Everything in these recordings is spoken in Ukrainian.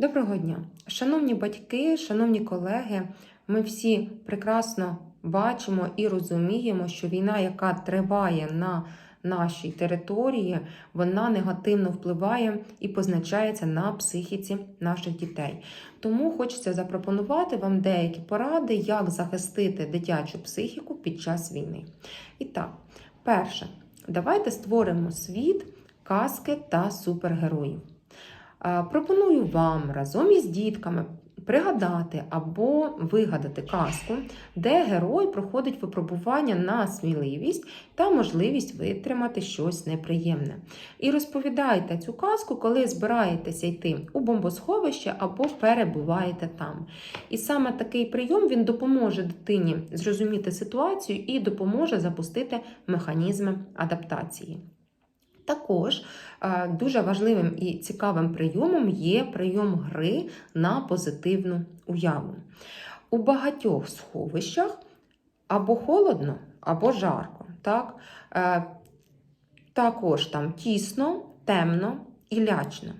Доброго дня, шановні батьки, шановні колеги. Ми всі прекрасно бачимо і розуміємо, що війна, яка триває на нашій території, вона негативно впливає і позначається на психіці наших дітей. Тому хочеться запропонувати вам деякі поради, як захистити дитячу психіку під час війни. І так, перше, давайте створимо світ казки та супергероїв. Пропоную вам разом із дітками пригадати або вигадати казку, де герой проходить випробування на сміливість та можливість витримати щось неприємне. І розповідайте цю казку, коли збираєтеся йти у бомбосховище або перебуваєте там. І саме такий прийом він допоможе дитині зрозуміти ситуацію і допоможе запустити механізми адаптації. Також е, дуже важливим і цікавим прийомом є прийом гри на позитивну уяву. У багатьох сховищах або холодно, або жарко. Так? Е, Також там тісно, темно і лячно.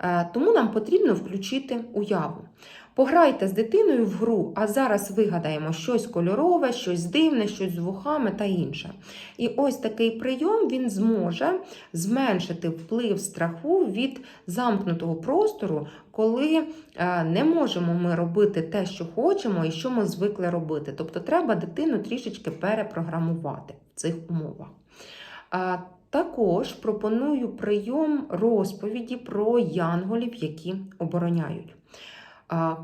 Е, Тому нам потрібно включити уяву. Пограйте з дитиною в гру, а зараз вигадаємо щось кольорове, щось дивне, щось з вухами та інше. І ось такий прийом він зможе зменшити вплив страху від замкнутого простору, коли е, не можемо ми робити те, що хочемо і що ми звикли робити. Тобто треба дитину трішечки перепрограмувати в цих умовах. Також пропоную прийом розповіді про янголів, які обороняють.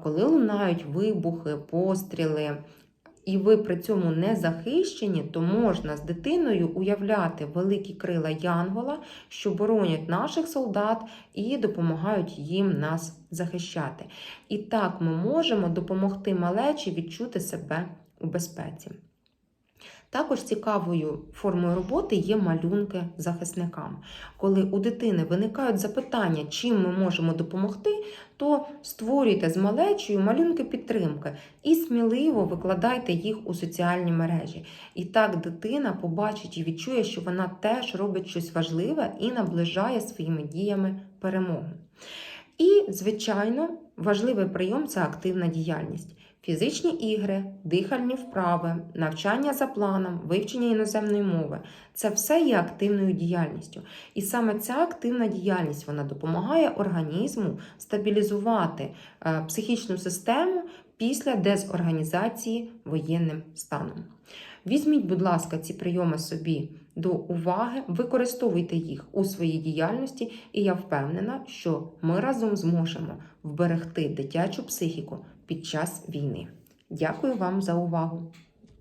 Коли лунають вибухи, постріли, і ви при цьому не захищені, то можна з дитиною уявляти великі крила Янгола, що боронять наших солдат і допомагають їм нас захищати. І так ми можемо допомогти малечі відчути себе у безпеці. Також цікавою формою роботи є малюнки захисникам. Коли у дитини виникають запитання, чим ми можемо допомогти, то створюйте з малечою малюнки підтримки і сміливо викладайте їх у соціальні мережі. І так дитина побачить і відчує, що вона теж робить щось важливе і наближає своїми діями перемогу. І, звичайно, важливий прийом це активна діяльність. Фізичні ігри, дихальні вправи, навчання за планом, вивчення іноземної мови це все є активною діяльністю. І саме ця активна діяльність вона допомагає організму стабілізувати е, психічну систему після дезорганізації воєнним станом. Візьміть, будь ласка, ці прийоми собі до уваги, використовуйте їх у своїй діяльності, і я впевнена, що ми разом зможемо вберегти дитячу психіку під час війни. Дякую вам за увагу!